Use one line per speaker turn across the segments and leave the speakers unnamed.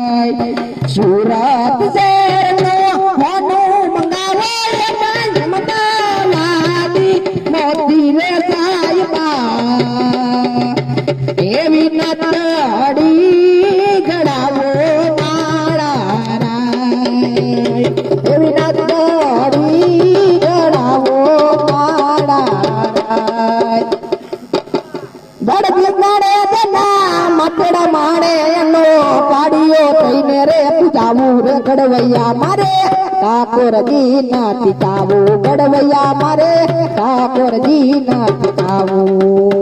સુરત શહેરનો હોનું મંગાવો મંગાવાદી મોતી રે સાહેબા એવી નતડી નતડી પાડીઓ થઈને રે પૂજાવું રે ગડવૈયા મારે. ઠાકોરજી ના પિતાવું ગડવૈયા મારે. ઠાકોરજી ના પિતાવું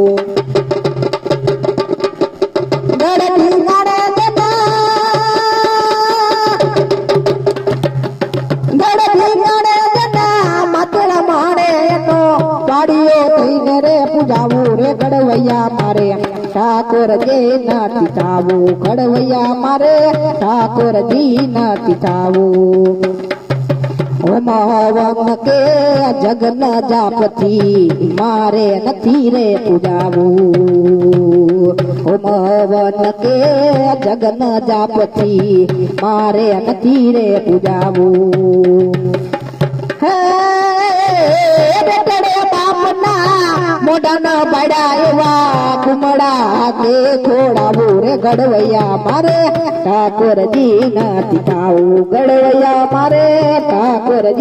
થઈને રે પૂજાવું રે ગડવૈયા મારે? ઠાકોરજી ના પિતાવું ગડવૈયા મારે, ઠાકોરજી ના પિતાવું ઓમાવન કે જગન જાપથી મારે નથી રે પૂજાવું. ઓમવન કે જગન જાપથી મારે નથી રે પૂજાવું. મોઢાના બડા એવા કુમડા તે થોડા રે ગડવૈયા મારે. ઠાકોરજી ના પિતાવું ગડવૈયા મારે. ઠાકોરજી